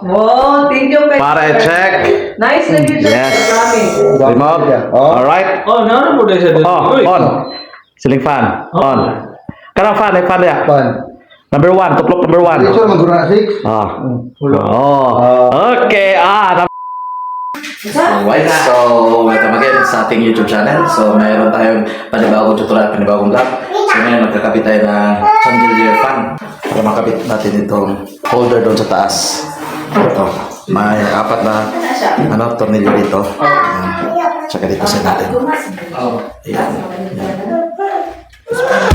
Oh, thank you. i-check. Nice na yun. Yes. Promise. Remote. Oh. Alright. Oh, naano mo sa dito? Oh, on. Ceiling fan. Oh. On. Kanang fan, eh, fan ya. Pan. Number one, tuklok number one. Ito na 6. Ah. Oh. Okay. Ah, Alright, so welcome again sa ating YouTube channel. So mayroon tayong panibagong tutorial, panibagong vlog. So ngayon magkakabit tayo ng chandelier fan para makabit natin itong holder doon sa taas. Ito, may apat na ano, tornilyo dito. Ayan. Tsaka dito sa natin. Ayan. Ayan.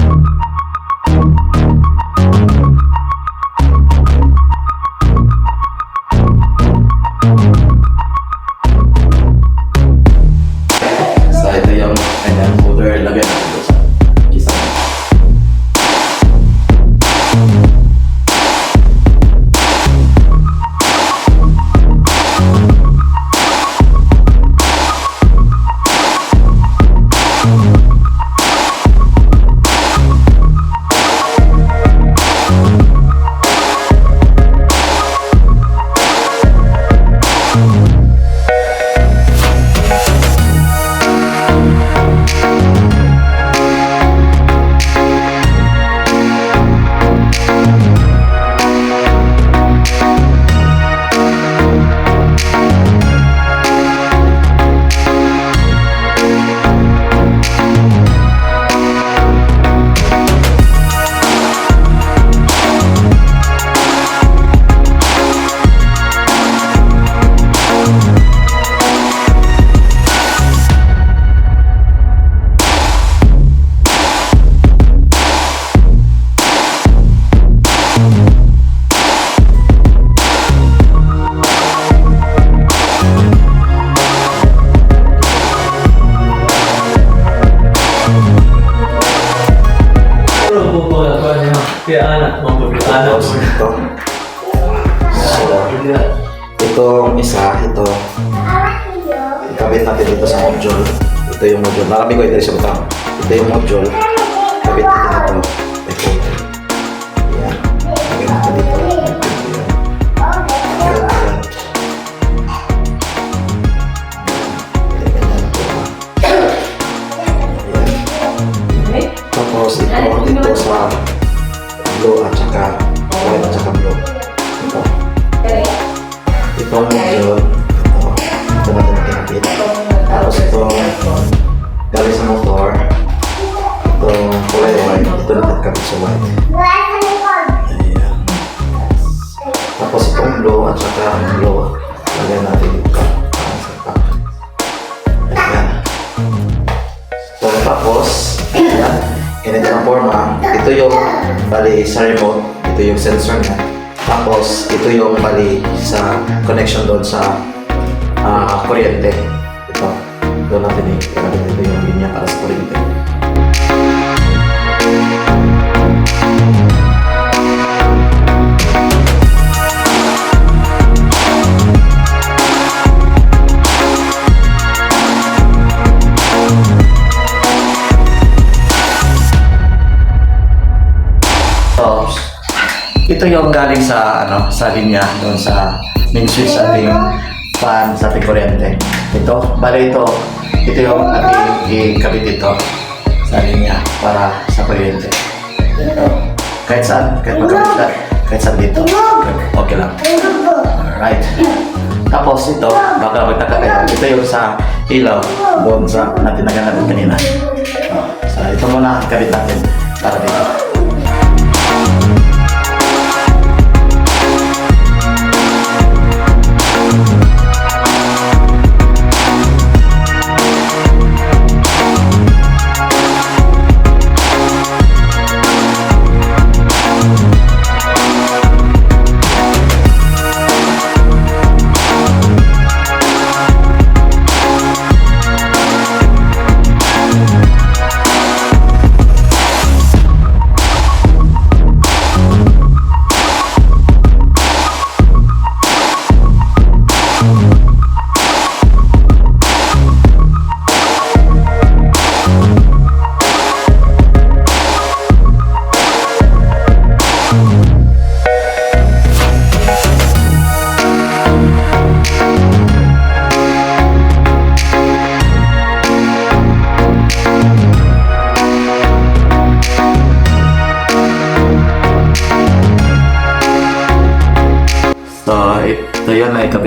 Ikabit natin dito sa module. Ito yung module. Marami ko ito sa butang. Ito yung module. Kabit natin ito. Ito. Ayan. Kabit natin dito. Tapos ito, ito sa blue at saka white at saka blue. Ito. Ito ang medyo, ito, ito kinapit. Tapos ito, galing sa motor. Ito, kulay white. Ito natin kapit sa white. Ayan. Tapos itong blue at saka blue, lagyan natin dito. Ayan. So, tapos, ayan, ganito ang forma. Ito yung, bali, sa remote. Ito yung sensor niya. Tapos, ito yung, bali, sa connection doon sa ah, kuryente. Ito. Doon natin eh. Ito yung linya para sa kuryente. Ito yung galing sa ano sa linya doon sa main switch sa ating fan sa ating kuryente. Ito, bali ito, ito yung ating ikabit dito sa linya para sa kuryente. Ito, kahit saan, kahit magkabit ka, kahit saan dito, okay lang. Alright. Tapos ito, baka magtaka kayo, ito yung sa ilaw doon sa natin naganapin kanina. Oh, so ito muna ang kabit natin para dito.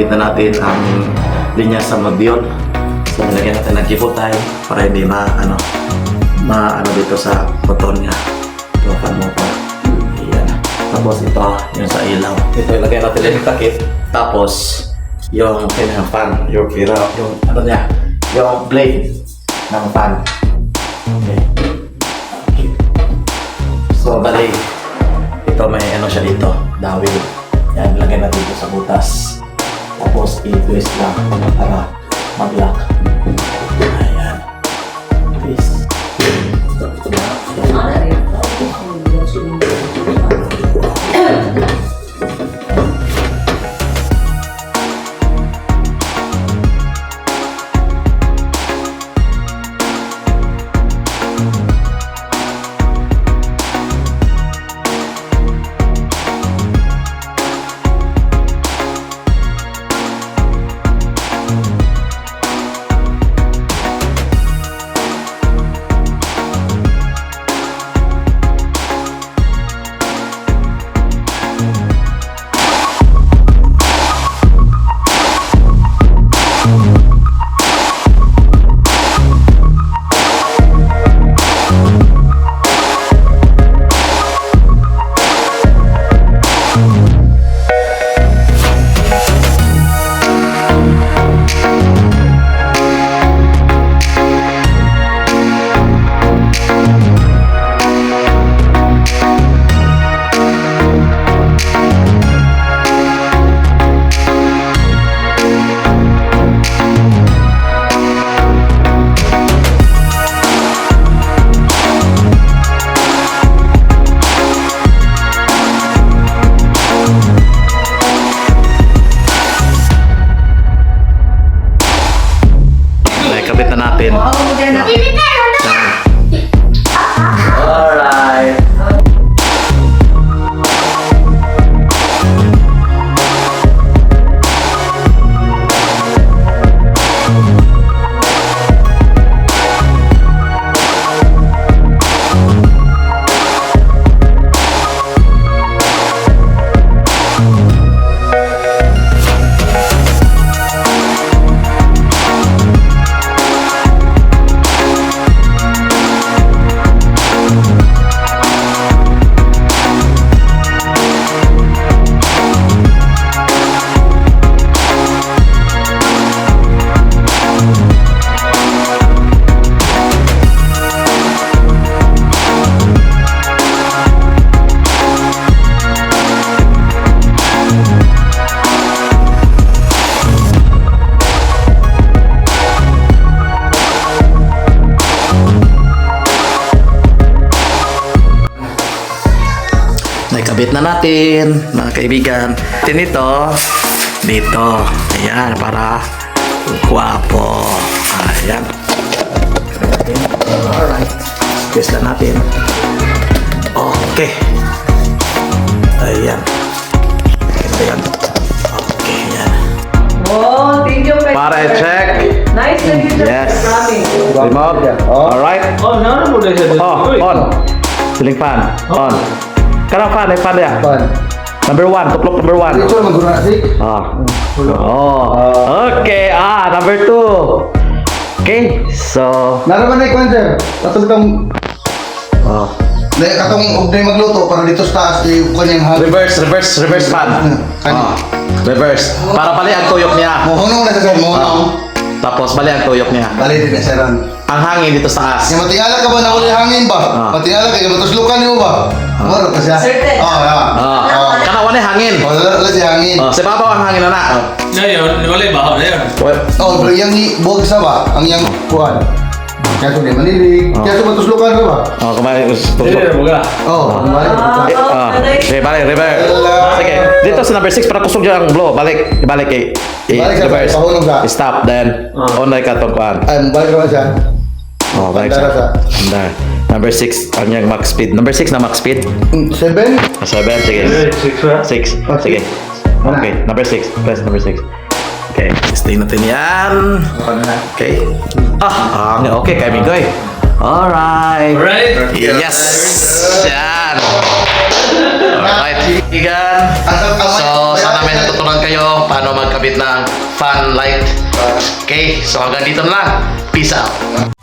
Yun, ikabit na natin ang linya sa module. So, nilagyan natin ng kibutay para hindi ma, ano, ma, ano dito sa niya. Ito, fan mo pa. Ayan. Tapos ito, yung sa ilaw. Ito, ilagay natin yung takip. Tapos, yung kanyang fan, yung kira, yung, ano niya, yung blade ng fan. Okay. So, bali, ito may ano siya dito, dawil. Yan, lagay natin dito sa butas. I-twist lang para mag-lock. Natin. Oo, dyan Nakikabit na natin, mga kaibigan. Tinito, dito. Ayan, para guwapo. Ayan. Alright. Twist lang natin. Okay. Ayan. Ito yan. Okay, ayan. Oh, thank you. kay- Para i-check. Nice. Yes. Remote. Alright. Oh, na siya dito? Oh, on. Ceiling fan. On. Kanang fan, eh, fan ya. Pan. Number one, tuplok number one. Ito maguro na si. Ah. Oh. Okay. Ah, number two. Okay. So. Naraman na ikuan sir. Katong itong Oh. Dahil katong og na magluto para dito sa taas yung kanyang hangin. Reverse, reverse, reverse fan. Ah. Reverse. Para bali ang tuyok niya. Mohonong na sa sir, Ah. mohonong. Tapos bali ang tuyok niya. Bali din na sir. Ang hangin dito sa taas. Nga matingala ka ba na uli hangin ba? Ah. Matingala ka, matuslukan niyo ba? Moro ka siya. Certain. Oh, yeah. Ah. Oh. Kana wala hangin. Oh, wala wala siya hangin. Oh, sa babaw ang hangin na na. Na yun, wala yung yun. Well, Oh, pero yung buwag sa ba? Ang yang kuhan. Kaya di manilig. Ah. Kaya ito matuslukan ka ba? oh, kumain. Na mga. Oh, balik. Eh, ah, okay, balik, reverse. Sige, dito sa number 6 para kusog dyan ang blow. Balik, balik eh. eh Balik sa reverse. pahulog ka. Stop, then Ah. on like atong kuan. Ay, balik naman siya. Oh, balik sa. Andar. Number 6 ang yung max speed. Number 6 na max speed. Mm, Seven? 7, sige. Six ba? 6. Ah, Sige. Okay, number 6. Press number 6. Okay, stay natin yan. Okay. Ah, ah, okay, kay Migoy. Alright. Alright. Yes! Yan! Alright, kaibigan. So, sana may natutunan tayo paano magkabit ng fan light. Okay, so hanggang dito na lang. Peace out.